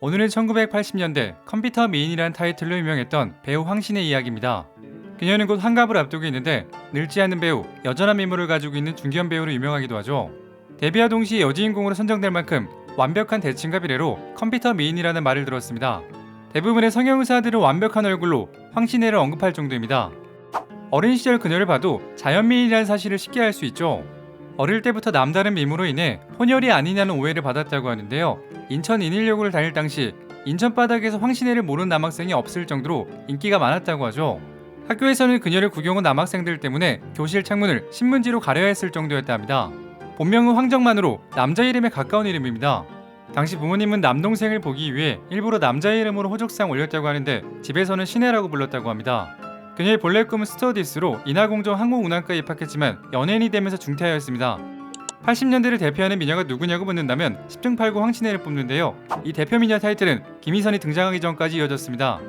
오늘은 1980년대 컴퓨터 미인이라는 타이틀로 유명했던 배우 황신의 이야기입니다. 그녀는 곧 환갑을 앞두고 있는데 늙지 않는 배우, 여전한 미모를 가지고 있는 중견 배우로 유명하기도 하죠. 데뷔와 동시에 여주인공으로 선정될 만큼 완벽한 대칭과 비례로 컴퓨터 미인이라는 말을 들었습니다. 대부분의 성형 의사들은 완벽한 얼굴로 황신혜를 언급할 정도입니다. 어린 시절 그녀를 봐도 자연미인이라는 사실을 쉽게 알 수 있죠. 어릴 때부터 남다른 미모로 인해 혼혈이 아니냐는 오해를 받았다고 하는데요. 인천 인일여고를 다닐 당시 인천 바닥에서 황신혜를 모르는 남학생이 없을 정도로 인기가 많았다고 하죠. 학교에서는 그녀를 구경 온 남학생들 때문에 교실 창문을 신문지로 가려야 했을 정도였다 합니다. 본명은 황정만으로 남자 이름에 가까운 이름입니다. 당시 부모님은 남동생을 보기 위해 일부러 남자 이름으로 호적상 올렸다고 하는데 집에서는 신혜라고 불렀다고 합니다. 그녀의 본래 꿈은 스튜어디스로 인하공정 항공운항과에 입학했지만 연예인이 되면서 중퇴하였습니다. 80년대를 대표하는 미녀가 누구냐고 묻는다면 10중 8구 황신혜를 뽑는데요. 이 대표 미녀 타이틀은 김희선이 등장하기 전까지 이어졌습니다.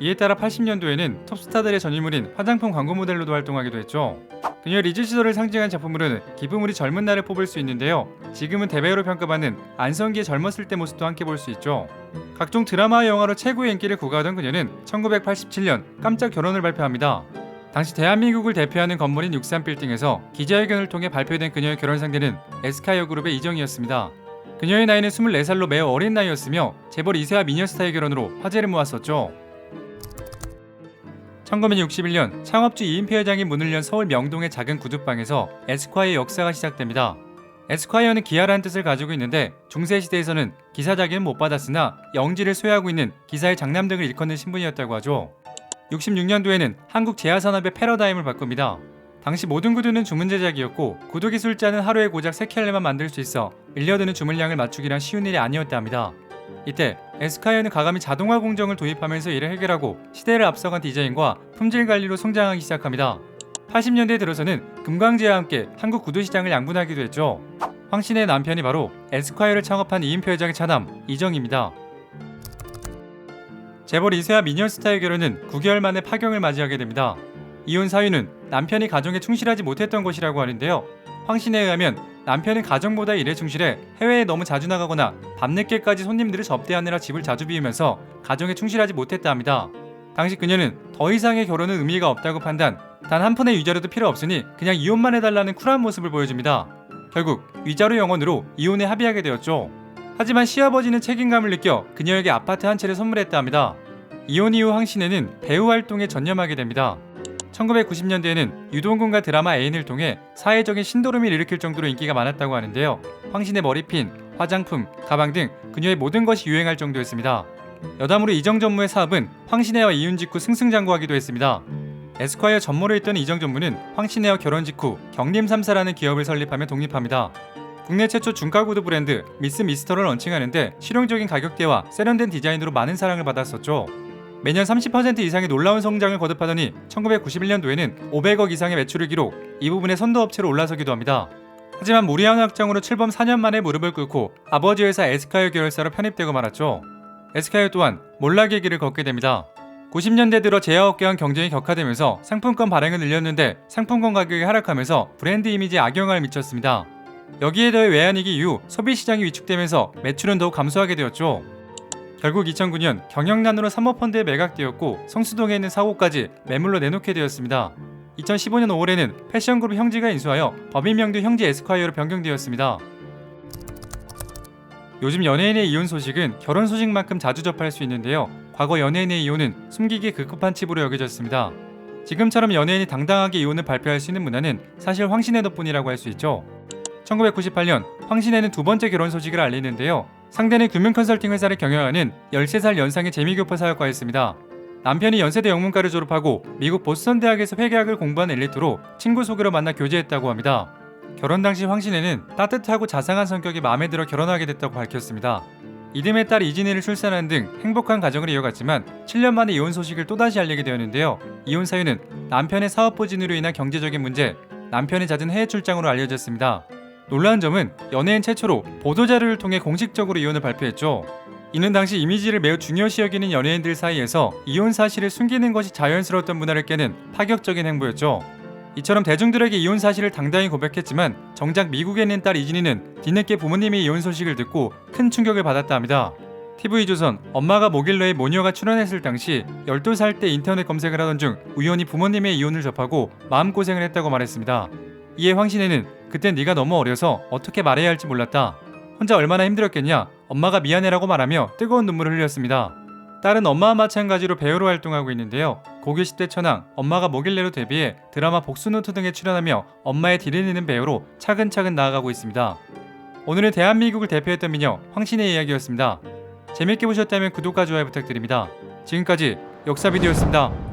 이에 따라 80년도에는 톱스타들의 전유물인 화장품 광고 모델로도 활동하기도 했죠. 그녀의 리즈 시절을 상징한 작품으로는 기부물이 젊은 날을 뽑을 수 있는데요. 지금은 대배우로 평가받는 안성기의 젊었을 때 모습도 함께 볼 수 있죠. 각종 드라마와 영화로 최고의 인기를 구가하던 그녀는 1987년 깜짝 결혼을 발표합니다. 당시 대한민국을 대표하는 건물인 63빌딩에서 기자회견을 통해 발표된 그녀의 결혼 상대는 에스카이어 그룹의 이정이었습니다. 그녀의 나이는 24살로 매우 어린 나이였으며 재벌 2세와 미녀 스타의 결혼으로 화제를 모았었죠. 1961년 창업주 이인표 회장이 문을 연 서울 명동의 작은 구두방에서 에스콰이어 역사가 시작됩니다. 에스콰이어는 기아라는 뜻을 가지고 있는데 중세 시대에서는 기사 자기는 못 받았으나 영지를 소유하고 있는 기사의 장남 등을 일컫는 신분이었다고 하죠. 66년도에는 한국 제야산업의 패러다임을 바꿉니다. 당시 모든 구두는 주문 제작이었고 구두 기술자는 하루에 고작 3켤레만 만들 수 있어 밀려드는 주문량을 맞추기란 쉬운 일이 아니었다 합니다. 이때 에스카이어는 가감히 자동화 공정을 도입하면서 이를 해결하고 시대를 앞서간 디자인과 품질 관리로 성장하기 시작합니다. 80년대 들어서는 금강제와 함께 한국 구두 시장을 양분하기도 했죠. 황신의 남편이 바로 에스콰이어를 창업한 이인표 회장의 차남 이정입니다. 재벌 2세와 미녀 스타의 결혼은 9개월 만에 파경을 맞이하게 됩니다. 이혼 사유는 남편이 가정에 충실하지 못했던 것이라고 하는데요. 황신에 의하면 남편은 가정보다 일에 충실해 해외에 너무 자주 나가거나 밤늦게까지 손님들을 접대하느라 집을 자주 비우면서 가정에 충실하지 못했다 합니다. 당시 그녀는 더 이상의 결혼은 의미가 없다고 판단, 단 한 푼의 위자료도 필요 없으니 그냥 이혼만 해달라는 쿨한 모습을 보여줍니다. 결국 위자료 영원으로 이혼에 합의하게 되었죠. 하지만 시아버지는 책임감을 느껴 그녀에게 아파트 한 채를 선물했다 합니다. 이혼 이후 황신혜는 배우 활동에 전념하게 됩니다. 1990년대에는 유동근과 드라마 애인을 통해 사회적인 신도림을 일으킬 정도로 인기가 많았다고 하는데요. 황신의 머리핀, 화장품, 가방 등 그녀의 모든 것이 유행할 정도였습니다. 여담으로 이정 전무의 사업은 황신혜와 이혼 직후 승승장구하기도 했습니다. 에스콰이어 전무를 했던 이정 전 무는 황신혜와 결혼 직후 경림 3사라는 기업을 설립하며 독립합니다. 국내 최초 중가 구두 브랜드 미스 미스터를 런칭하는데 실용적인 가격대와 세련된 디자인으로 많은 사랑을 받았었죠. 매년 30% 이상의 놀라운 성장을 거듭하더니 1991년도에는 500억 이상의 매출을 기록, 이 부분에 선도업체로 올라서기도 합니다. 하지만 무리한 확장으로 출범 4년 만에 무릎을 꿇고 아버지 회사 에스카이어 계열사로 편입되고 말았죠. 에스카이어 또한 몰락의 길을 걷게 됩니다. 90년대 들어 제야업계와 경쟁이 격화되면서 상품권 발행을 늘렸는데 상품권 가격이 하락하면서 브랜드 이미지에 악영향을 미쳤습니다. 여기에 더해 외환위기 이후 소비시장이 위축되면서 매출은 더욱 감소하게 되었죠. 결국 2009년 경영난으로 사모펀드에 매각되었고 성수동에 있는 사고까지 매물로 내놓게 되었습니다. 2015년 5월에는 패션그룹 형지가 인수하여 법인명도 형지 에스콰이어로 변경되었습니다. 요즘 연예인의 이혼 소식은 결혼 소식만큼 자주 접할 수 있는데요. 과거 연예인의 이혼은 숨기기 급급한 칩으로 여겨졌습니다. 지금처럼 연예인이 당당하게 이혼을 발표할 수 있는 문화는 사실 황신혜 덕분이라고 할 수 있죠. 1998년 황신혜는 두 번째 결혼 소식을 알리는데요. 상대는 금융 컨설팅 회사를 경영하는 13살 연상의 재미교포 사역과였습니다. 남편이 연세대 영문과를 졸업하고 미국 보스턴 대학에서 회계학을 공부한 엘리트로 친구 소개로 만나 교제했다고 합니다. 결혼 당시 황신혜는 따뜻하고 자상한 성격이 마음에 들어 결혼하게 됐다고 밝혔습니다. 이듬해 딸 이진희를 출산하는 등 행복한 가정을 이어갔지만 7년 만에 이혼 소식을 또다시 알리게 되었는데요. 이혼 사유는 남편의 사업 부진으로 인한 경제적인 문제, 남편의 잦은 해외 출장으로 알려졌습니다. 놀라운 점은 연예인 최초로 보도자료를 통해 공식적으로 이혼을 발표했죠. 이는 당시 이미지를 매우 중요시 여기는 연예인들 사이에서 이혼 사실을 숨기는 것이 자연스러웠던 문화를 깨는 파격적인 행보였죠. 이처럼 대중들에게 이혼 사실을 당당히 고백했지만 정작 미국에 있는 딸 이진희는 뒤늦게 부모님의 이혼 소식을 듣고 큰 충격을 받았다 합니다. TV조선 엄마가 모길러의 모녀가 출연했을 당시 12살 때 인터넷 검색을 하던 중 우연히 부모님의 이혼을 접하고 마음고생을 했다고 말했습니다. 이에 황신혜는 그땐 네가 너무 어려서 어떻게 말해야 할지 몰랐다. 혼자 얼마나 힘들었겠냐. 엄마가 미안해라고 말하며 뜨거운 눈물을 흘렸습니다. 딸은 엄마와 마찬가지로 배우로 활동하고 있는데요. 고교 10대 천왕, 엄마가 뭐길래로 데뷔해 드라마 복수노트 등에 출연하며 엄마의 뒤를 잇는 배우로 차근차근 나아가고 있습니다. 오늘은 대한민국을 대표했던 미녀 황신의 이야기였습니다. 재밌게 보셨다면 구독과 좋아요 부탁드립니다. 지금까지 역사 비디오였습니다.